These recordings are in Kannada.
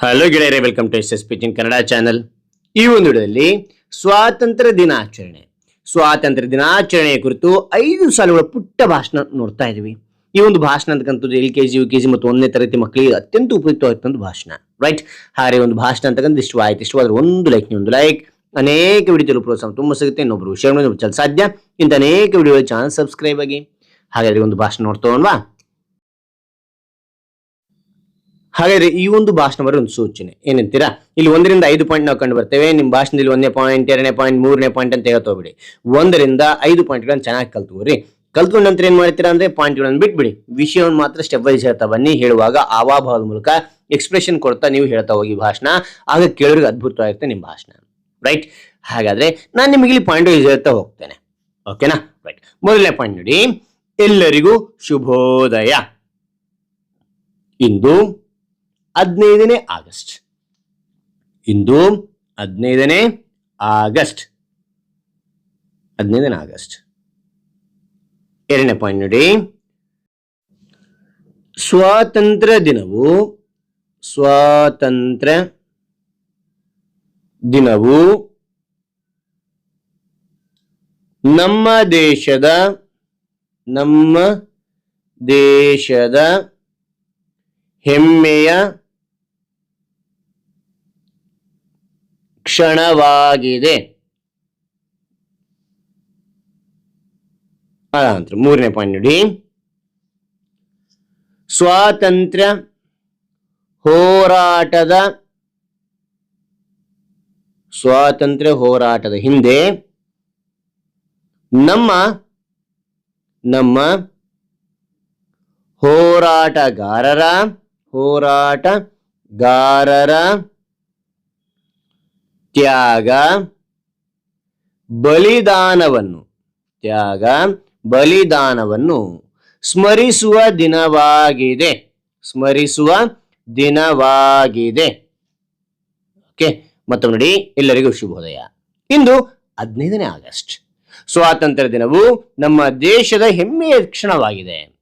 ಹಲೋ ಗೆಳೆಯರೆ ವೆಲ್ಕಮ್ ಟು ಎಸ್ ಎಸ್ ಪಿಚಿನ್ ಕನ್ನಡ ಚಾನಲ್ ಈ ಒಂದು ವಿಡಿಯೋದಲ್ಲಿ ಸ್ವಾತಂತ್ರ್ಯ ದಿನಾಚರಣೆ. ಸ್ವಾತಂತ್ರ್ಯ ದಿನಾಚರಣೆಯ ಕುರಿತು ಐದು ಸಾಲುಗಳ ಪುಟ್ಟ ಭಾಷಣ ನೋಡ್ತಾ ಇದೀವಿ ಈ ಒಂದು ಭಾಷಣ ಅಂತಕ್ಕಂಥದ್ದು L K G, U K G ಮತ್ತು ಒಂದನೇ ತರಗತಿ ಮಕ್ಕಳಿಗೆ ಅತ್ಯಂತ ಉಪಯುಕ್ತವಾದಂಥ ಭಾಷಣ ರೈಟ್ ಹಾಗೆ ಒಂದು ಭಾಷಣ ಅಂತಕ್ಕಂಥ ಇಷ್ಟವಾಯ್ತು ಇಷ್ಟವಾದ್ರೆ ಒಂದು ಲೈಕ್ ಒಂದು ಲೈಕ್ ಅನೇಕ ವಿಡಿಯೋ ಪ್ರೋತ್ಸಾಹ ತುಂಬ ಸಿಗುತ್ತೆ. ಇನ್ನೊಬ್ಬರು ವಿಷಯಗಳನ್ನು ಸಾಧ್ಯ? ಇಂಥ ಅನೇಕ ವಿಡಿಯೋ ಚಾನಲ್ ಸಬ್ಸ್ಕ್ರೈಬ್ ಆಗಿ. ಹಾಗಾದ್ರೆ ಒಂದು ಭಾಷಣ ನೋಡ್ತೋಣವಾ ಹಾಗಾದ್ರೆ ಈ ಒಂದು ಭಾಷಣ ಬರೋ ಒಂದು ಸೂಚನೆ, ಏನಂತೀರಾ? ಇಲ್ಲಿ ಒಂದರಿಂದ ಐದು ಪಾಯಿಂಟ್ ನಾವು ಕಂಡು ಬರ್ತೇವೆ. ನಿಮ್ಮ ಭಾಷಣದಲ್ಲಿ ಒಂದನೇ ಪಾಯಿಂಟ್ ಎರಡನೇ ಪಾಯಿಂಟ್ ಮೂರನೇ ಪಾಯಿಂಟ್ ಅಂತ ಹೇಳ್ತಾ ಹೋಗ್ಬಿಡಿ. ಒಂದರಿಂದ ಐದು ಪಾಯಿಂಟ್ಗಳನ್ನು ಚೆನ್ನಾಗಿ ಕಲ್ತ್ಕೋರಿ ಕಲ್ತ್ಕೊಂಡ ನಂತರ ಏನ್ ಮಾಡ್ತೀರಾ ಅಂದ್ರೆ ಪಾಯಿಂಟ್ಗಳನ್ನು ಬಿಟ್ಬಿಡಿ. ವಿಷಯವನ್ನು ಮಾತ್ರ ಸ್ಟೆಪ್ ವೈಸ್ ಹೇಳ್ತಾ ಬನ್ನಿ. ಹೇಳುವಾಗ ಆವಾಭಾವದ ಮೂಲಕ ಎಕ್ಸ್ಪ್ರೆಷನ್ ಕೊಡ್ತಾ ನೀವು ಹೇಳ್ತಾ ಹೋಗಿ ಭಾಷಣ. ಆಗ ಕೇಳೋರಿಗೆ ಅದ್ಭುತವಾಗಿರುತ್ತೆ ನಿಮ್ಮ ಭಾಷಣ. ರೈಟ್ ಹಾಗಾದ್ರೆ ನಾನು ನಿಮಗೆ ಇಲ್ಲಿ ಪಾಯಿಂಟ್ ವೈಸ್ ಹೇಳ್ತಾ ಹೋಗ್ತೇನೆ. ಓಕೆನಾ ರೈಟ್ ಮೊದಲನೇ ಪಾಯಿಂಟ್ ನೋಡಿ. ಎಲ್ಲರಿಗೂ ಶುಭೋದಯ. ಇಂದು ಹದಿನೈದನೇ ಆಗಸ್ಟ್. ಇಂದು ಹದಿನೈದನೇ ಆಗಸ್ಟ್. ಹದಿನೈದನೇ ಆಗಸ್ಟ್. ಎರಡನೇ ಪಾಯಿಂಟ್ ನೋಡಿ. ಸ್ವಾತಂತ್ರ್ಯ ದಿನವು ಸ್ವಾತಂತ್ರ್ಯ ದಿನವು ನಮ್ಮ ದೇಶದ ನಮ್ಮ ದೇಶದ ಹೆಮ್ಮೆಯ ಕ್ಷಣವಾಗಿದೆ. ಅದಾನಂತರ ಮೂರನೇ ಪಾಯಿಂಟ್ ನೋಡಿ. ಸ್ವಾತಂತ್ರ್ಯ ಹೋರಾಟದ ಸ್ವಾತಂತ್ರ್ಯ ಹೋರಾಟದ ಹಿಂದೆ ನಮ್ಮ ನಮ್ಮ ಹೋರಾಟಗಾರರ ಹೋರಾಟಗಾರರ ತ್ಯಾಗ, ಬಲಿದಾನವನ್ನು. ತ್ಯಾಗ, ಬಲಿದಾನವನ್ನು ಸ್ಮರಿಸುವ ದಿನವಾಗಿದೆ. ಸ್ಮರಿಸುವ ದಿನವಾಗಿದೆ. ಓಕೆ, ಮತ್ತೊಮ್ಮೆ ನೋಡಿ, ಎಲ್ಲರಿಗೂ ಶುಭೋದಯ. ಇಂದು ಹದಿನೈದನೇ ಆಗಸ್ಟ್. ಸ್ವಾತಂತ್ರ್ಯ ದಿನವು ನಮ್ಮ ದೇಶದ ಹೆಮ್ಮೆಯ ಕ್ಷಣವಾಗಿದೆ.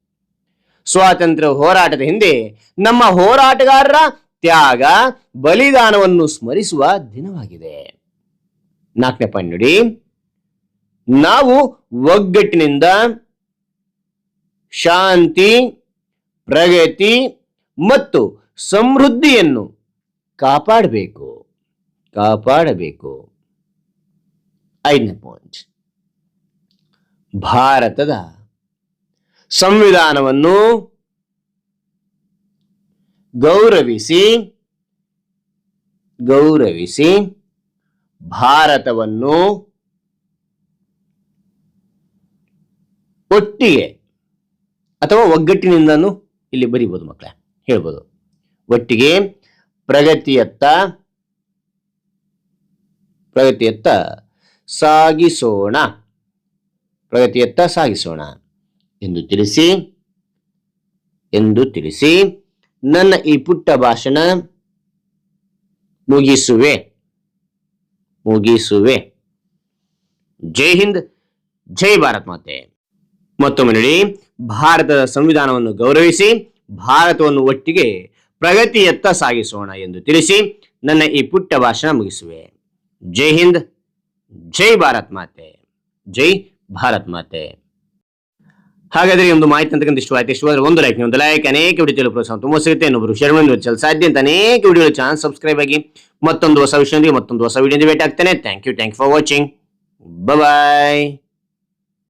ಸ್ವಾತಂತ್ರ್ಯ ಹೋರಾಟದ ಹಿಂದೆ ನಮ್ಮ ಹೋರಾಟಗಾರರ ತ್ಯಾಗ, ಬಲಿದಾನವನ್ನು ಸ್ಮರಿಸುವ ದಿನವಾಗಿದೆ. ನಾಲ್ಕನೇ ಪಾಯಿಂಟ್ ನೋಡಿ. ನಾವು ಒಗ್ಗಟ್ಟಿನಿಂದ ಶಾಂತಿ, ಪ್ರಗತಿ ಮತ್ತು ಸಮೃದ್ಧಿಯನ್ನು ಕಾಪಾಡಬೇಕು. ಕಾಪಾಡಬೇಕು. ಐದನೇ ಪಾಯಿಂಟ್ ಭಾರತದ ಸಂವಿಧಾನವನ್ನು ಗೌರವಿಸಿ ಗೌರವಿಸಿ ಭಾರತವನ್ನು ಒಟ್ಟಿಗೆ ಅಥವಾ ಒಗ್ಗಟ್ಟಿನಿಂದನೂ ಇಲ್ಲಿ ಬರಿಬೋದು ಮಕ್ಕಳೇ ಹೇಳ್ಬೋದು. ಒಟ್ಟಿಗೆ ಪ್ರಗತಿಯತ್ತ ಪ್ರಗತಿಯತ್ತ ಸಾಗಿಸೋಣ ಪ್ರಗತಿಯತ್ತ ಸಾಗಿಸೋಣ ಎಂದು ತಿಳಿಸಿ ಎಂದು ತಿಳಿಸಿ. ನನ್ನ ಈ ಪುಟ್ಟ ಭಾಷಣ ಮುಗಿಸುವೆ. ಮುಗಿಸುವೆ. ಜೈ ಹಿಂದ್, ಜೈ ಭಾರತ್ ಮಾತೆ. ಮತ್ತೊಮ್ಮೆ ನೋಡಿ, ಭಾರತದ ಸಂವಿಧಾನವನ್ನು ಗೌರವಿಸಿ, ಭಾರತವನ್ನು ಒಟ್ಟಿಗೆ ಪ್ರಗತಿಯತ್ತ ಸಾಗಿಸೋಣ ಎಂದು ತಿಳಿಸಿ, ನನ್ನ ಈ ಪುಟ್ಟ ಭಾಷಣ ಮುಗಿಸುವೆ. ಜೈ ಹಿಂದ್, ಜೈ ಭಾರತ್ ಮಾತೆ. ಜೈ ಭಾರತ್ ಮಾತೆ. ಹಾಗಾದ್ರೆ ಒಂದು ಮಾಹಿತಿ ಅಂತಕ್ಕಂಥ ಇಷ್ಟವಾಯ್ತು. ಇಷ್ಟವಾದ್ರೆ ಒಂದು ಲೈಕ್ ಒಂದು ಲೈಕ್ ಅನೇಕ ವಿಡಿಯೋ ಪ್ರೋತ್ಸಾಹ ತುಂಬ ಸಿಗುತ್ತೆ. ಇನ್ನೊಬ್ಬರು ಶೇರ್ ಮಾಡಿ ಸಾಧ್ಯ ಅಂತ ಅನೇಕ ವಿಡಿಯೋ ಚಾನಲ್ ಸಬ್ಸ್ಕ್ರೈಬ್ ಆಗಿ ಮತ್ತೊಂದು ಹೊಸ ವಿಷಯದೊಂದಿಗೆ ಮತ್ತೊಂದು ಹೊಸ ವಿಡಿಯೋ ಭೇಟಿ ಆಗ್ತೇನೆ. Thank you thank for watching bye